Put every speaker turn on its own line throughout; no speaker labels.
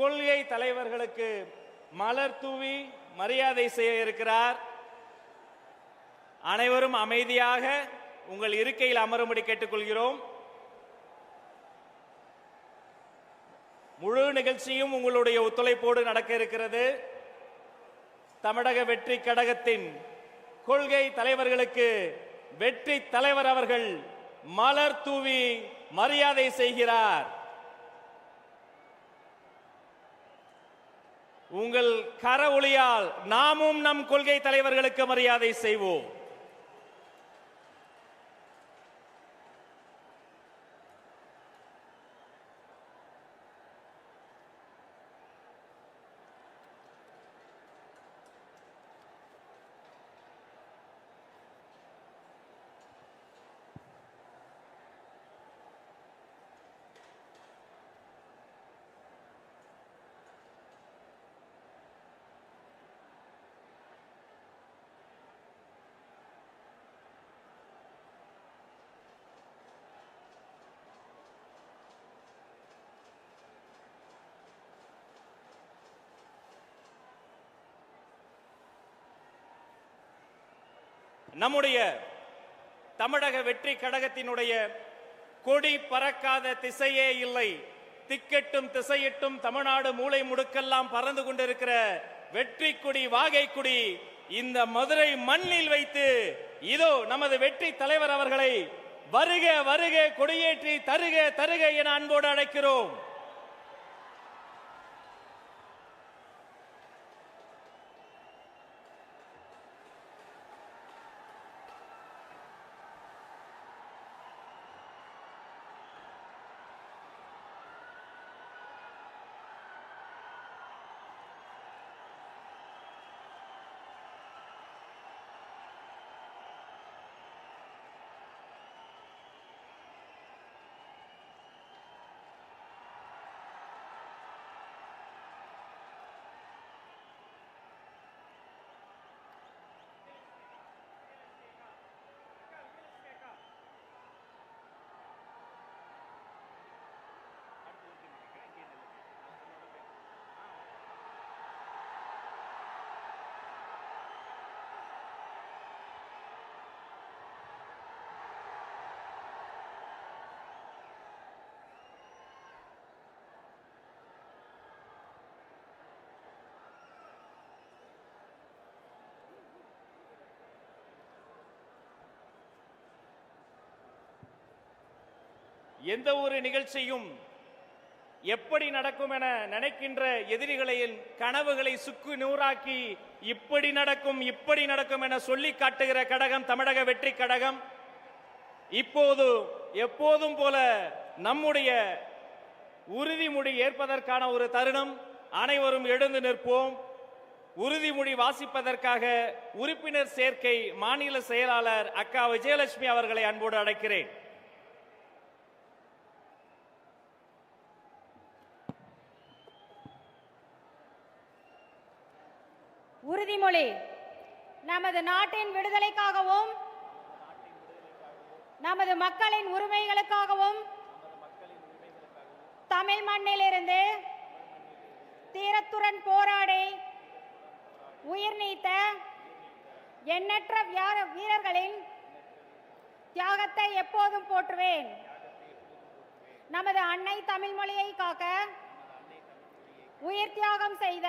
கொள்கை தலைவர்களுக்கு மலர் தூவி மரியாதை செய்ய இருக்கிறார். அனைவரும் அமைதியாக உங்கள் இருக்கையில் அமரும்படி கேட்டுக்கொள்கிறோம். முழு நிகழ்ச்சியும் உங்களுடைய ஒத்துழைப்போடு நடக்க இருக்கிறது. தமிழக வெற்றி கழகத்தின் கொள்கை தலைவர்களுக்கு வெற்றி தலைவர் அவர்கள் மலர் தூவி மரியாதை செய்கிறார். உங்கள் கர ஒளியால் நாமும் நம் கொள்கை தலைவர்களுக்கு மரியாதை செய்வோம். நம்முடைய தமிழக வெற்றி கழகத்தினுடைய கொடி பறக்காத திசையே இல்லை. திக்கெட்டும் திசையிட்டும் தமிழ்நாடு மூளை முடுக்கெல்லாம் பறந்து கொண்டிருக்கிற வெற்றி கொடி வாகை கொடி இந்த மதுரை மண்ணில் வைத்து இதோ நமது வெற்றி தலைவர் அவர்களை வருக வருக கொடியேற்றி தருக தருக என அன்போடு அழைக்கிறோம். எந்த ஒரு நிகழ்ச்சியும் எப்படி நடக்கும் என நினைக்கின்ற எதிரிகளின் கனவுகளை சுக்கு நூறாக்கி இப்படி நடக்கும் இப்படி நடக்கும் என சொல்லி காட்டுகிற கடகம் தமிழக வெற்றி கடகம். இப்போது எப்போதும் போல நம்முடைய உறுதிமொழி ஏற்பதற்கான ஒரு தருணம். அனைவரும் எழுந்து நிற்போம். உறுதிமொழி வாசிப்பதற்காக உறுப்பினர் சேர்க்கை மாநில செயலாளர் அக்கா விஜயலட்சுமி அவர்களை அன்போடு அழைக்கிறேன்.
உறுதிமொழி நமது நாட்டின் விடுதலைக்காகவும் நமது மக்களின் உரிமைகளுக்காகவும் தமிழ் மண்ணிலிருந்து தீரத்துடன் போராடி உயிர் நீத்த எண்ணற்ற வீரர்களின் தியாகத்தை எப்போதும் போற்றுவேன். நமது அன்னை தமிழ் மொழியை காக்க உயிர் தியாகம் செய்த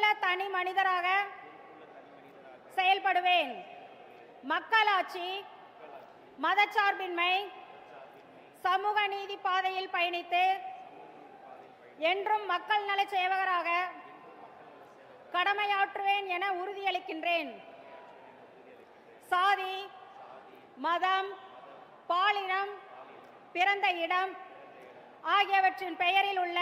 பொறுப்புள்ள தனி மனிதராக செயல்படுவேன். மக்களாட்சி மதச்சார்பின்மை சமூக நீதி பாதையில் பயணித்து என்றும் மக்கள் நல சேவகராக கடமையாற்றுவேன் என உறுதியளிக்கின்றேன். சாதி மதம் பாலினம் பிறந்த இடம் ஆகியவற்றின் பெயரில் உள்ள